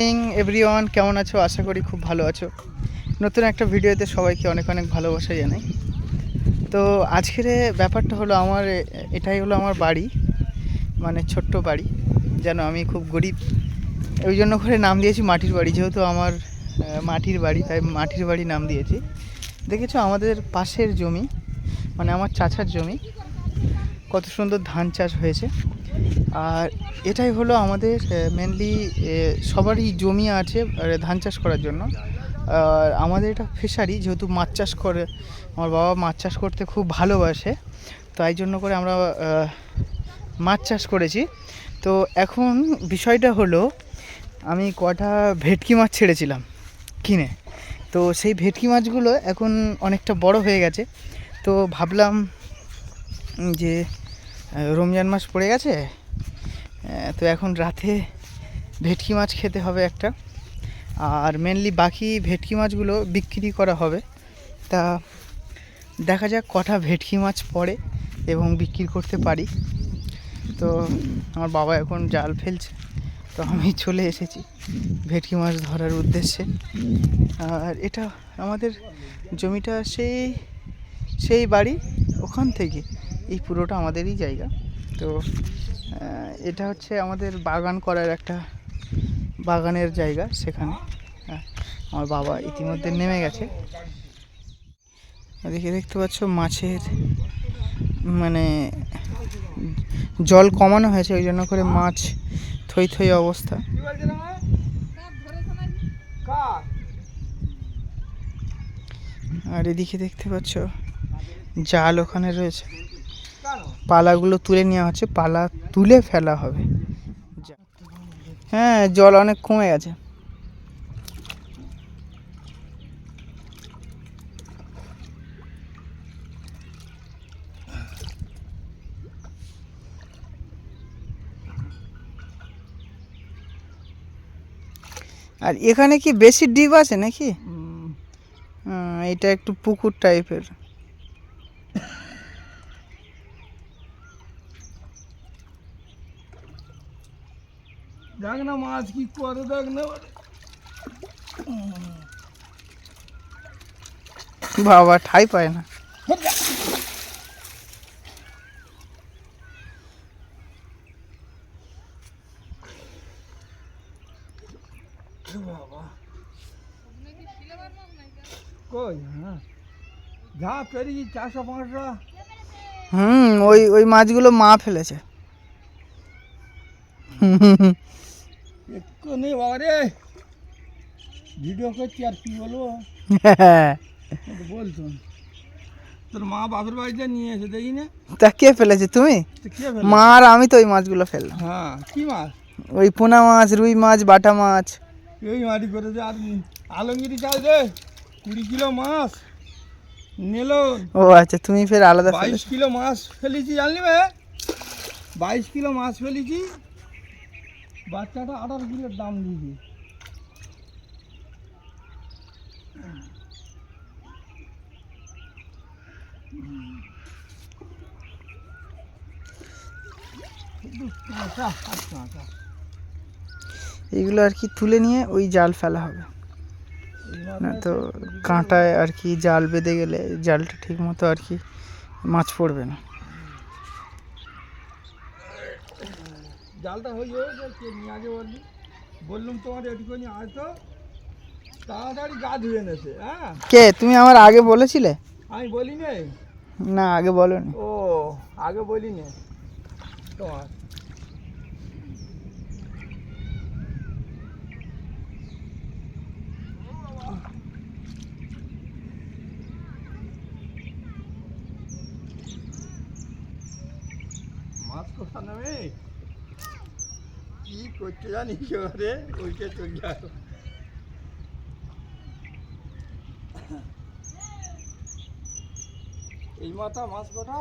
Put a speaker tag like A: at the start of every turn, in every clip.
A: Everyone কেমন আছো? আশা করি খুব ভালো আছো। নতুন একটা ভিডিওতে সবাইকে অনেক অনেক ভালোবাসা জানাই। তো আজকের ব্যাপারটা হলো আমার এটাই হলো আমার বাড়ি মানে ছোট্ট বাড়ি, যেন আমি খুব গরিব। ওই জন্য করে নাম দিয়েছি মাটির বাড়ি, যেহেতু আমার মাটির বাড়ি, তাই মাটির বাড়ি নাম দিয়েছি। দেখেছ আমাদের পাশের জমি মানে আমার চাচার জমি, কত সুন্দর ধান চাষ হয়েছে। আর এটাই হলো আমাদের মেনলি সবারই জমি আছে ধান চাষ করার জন্য। আর আমাদের এটা ফিশারি যেহেতু মাছ চাষ করে, আমার বাবা মাছ চাষ করতে খুব ভালোবাসে, তাই জন্য করে আমরা মাছ চাষ করেছি। তো এখন বিষয়টা হলো, আমি কটা ভেটকি মাছ ছেড়েছিলাম কিনে। তো সেই ভেটকি মাছগুলো এখন অনেকটা বড় হয়ে গেছে। তো ভাবলাম যে রমজান মাস পড়ে গেছে। তো এখন রাতে ভেটকি মাছ খেতে হবে একটা। আর মেনলি বাকি ভেটকি মাছগুলো বিক্রি করা হবে। তা দেখা যাক কটা ভেটকি মাছ পড়ে এবং বিক্রি করতে পারি। তো আমার বাবা এখন জাল ফেলছে, তো আমি চলে এসেছি ভেটকি মাছ ধরার উদ্দেশ্যে। আর এটা আমাদের জমিটা সেই সেই বাড়ি ওখান থেকে। এই পুরোটা আমাদেরই জায়গা। তো এটা হচ্ছে আমাদের বাগান করার একটা বাগানের জায়গা সেখানে। হ্যাঁ, আমার বাবা ইতিমধ্যে নেমে গেছে। এদিকে দেখতে পাচ্ছ মাছের মানে জল কমানো হয়েছে ওই জন্য করে মাছ থই থই অবস্থা। আর এদিকে দেখতে পাচ্ছ জাল ওখানে রয়েছে। পালাগুলো তুলে নেওয়া হচ্ছে পালা তুলে ফেলা হবে। হ্যাঁ জল অনেক কমে গেছে। আর এখানে কি বেশি ডিপ আছে নাকি? এটা একটু পুকুর টাইপের
B: দেখ না মাছ কি করে দেখ না।
A: বাবা ঠাই পায় না।
B: বাবা। কই হ্যাঁ? যা চারশো পাঁচশো।
A: হুম ওই ওই মাছগুলো মা ফেলেছে।
B: একটু নেই বাবা রে ভিডিও করছি আর কি বলব? বলতো তোর মা বাপের বাড়িতে নিয়ে এসে দেখি না?
A: তা কে ফেলেছে তুমি?
B: কে
A: মা আর আমি তো ওই মাছগুলো ফেললাম।
B: হ্যাঁ কি মাছ?
A: ওই পোনা মাছ রুই মাছ বাটা মাছ।
B: এই মাটি করেছে। আর আলমগিরি চাল রে কুড়ি কিলো মাছ। নিল।
A: ও আচ্ছা তুমি ফের আলাদা
B: বাইশ কিলো মাছ ফেলেছি জানলি বে? বাইশ কিলো মাছ ফেলেছি। বাচ্চাটা আঠারো কিলোর দাম দিয়েছি। আচ্ছা আচ্ছা আচ্ছা
A: এইগুলো আর কি তুলে নিয়ে ওই জাল ফেলা হবে। না তো কাঁটায় আর কি জাল বেঁধে গেলে জালটা ঠিক মতো আর কি মাছ পড়বে না।
B: জালটা হয়ে যাবে কে নিয়ে আগে বললি বললুম তোমার এটুকুনি তো তাড়াতাড়ি গা ধুয়ে নেছে হ্যাঁ?
A: কে তুমি আমার আগে বলেছিলে?
B: আমি বলি নে
A: না আগে বলো
B: ও আগে বলি নে তোমার কি করতে জানি রে ওইটা চলে গেল। এই মাথা মাছ কোথা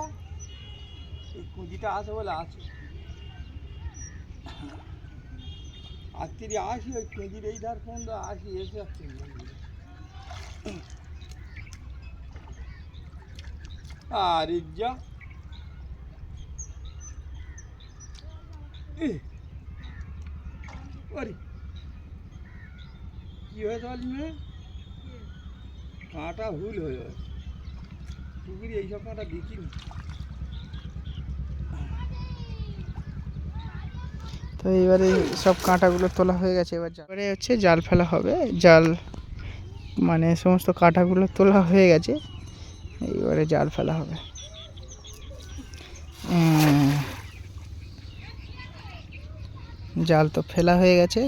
B: এই কুঁজিটা আছে বলে আছে। তিরি আসি ওই কুঁজির এই ধার পর্যন্ত আসি, এসে আসছি। আর যা। ওরে। কি হয়েছে কাঁটা ভুল হয়ে পুকুরি এইসব কাঁটা দেখিনি।
A: তো এবারে সব কাঁটাগুলো তোলা হয়ে গেছে, এবার এবারে হচ্ছে জাল ফেলা হবে। জাল মানে সমস্ত কাঁটাগুলো তোলা হয়ে গেছে। এবারে জাল ফেলা হবে। জাল তো ফেলা হয়ে গেছে।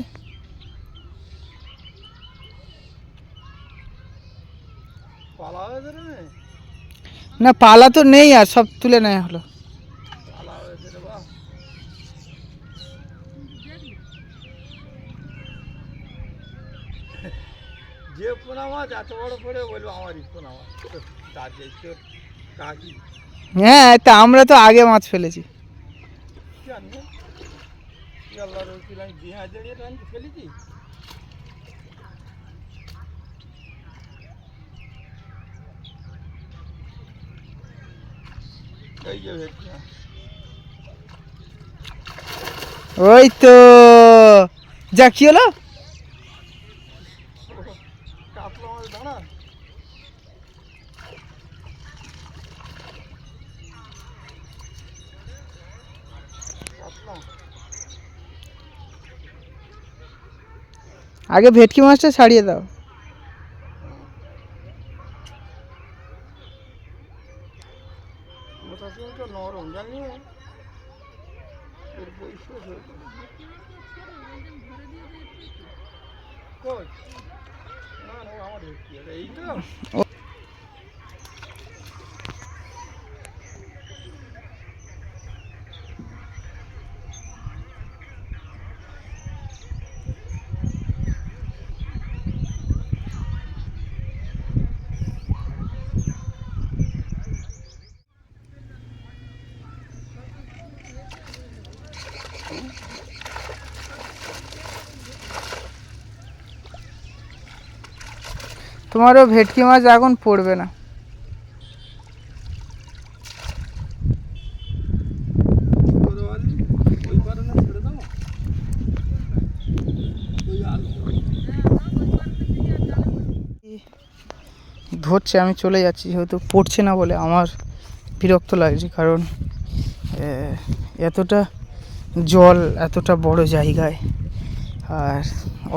A: না পালা তো নেই আর সব তুলে নেওয়া হলো।
B: পালা হয়েছে রে বাহ যে পোনা মাছ এত বড় করে বলব আমারই পোনা মাছ। তার যে তোর কাকি।
A: হ্যাঁ তা আমরা তো আগে মাছ ফেলেছি।
B: জানি না কি আল্লাহ আমি বিহা জড়িয়ে টানতে ফেলেছি। এই যে ভেটকি মাছ।
A: ওই তো যা কি হলো?
B: মাছ দাঁড়া।
A: আগে ভেটকি মাছটা ছাড়িয়ে দাও।
B: না না আমার
A: তোমারও ভেটকি মাছ এখন পড়বে না। ধরছে, আমি চলে যাচ্ছি, যেহেতু পড়ছে না বলে আমার বিরক্ত লাগছে, কারণ এতটা জল এতটা বড় জায়গায়, আর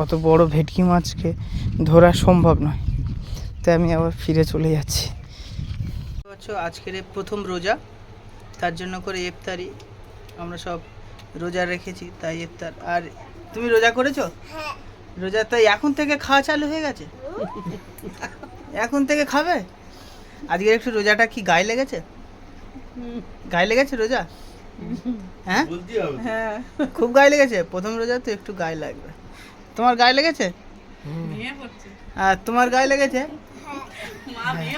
A: অত বড় ভেটকি মাছকে ধরা সম্ভব নয়। তাই আমি আবার ফিরে চলে যাচ্ছি। আজকের প্রথম রোজা। তার জন্য করে ইফতারি। আমরা সব রোজা রেখেছি তাই ইফতার। আর তুমি রোজা করেছ? রোজা তাই এখন থেকে খাওয়া চালু হয়ে গেছে। এখন থেকে খাবে? আজকে একটু রোজাটা কি গায়ে লেগেছে? গায়ে লেগেছে রোজা? হ্যাঁ। খুব গায়ে লেগেছে? প্রথম রোজা তো একটু গায়ে লাগবে। তোমার গায়ে লেগেছে? আর তোমার গায়ে লেগেছে?
B: মা নেই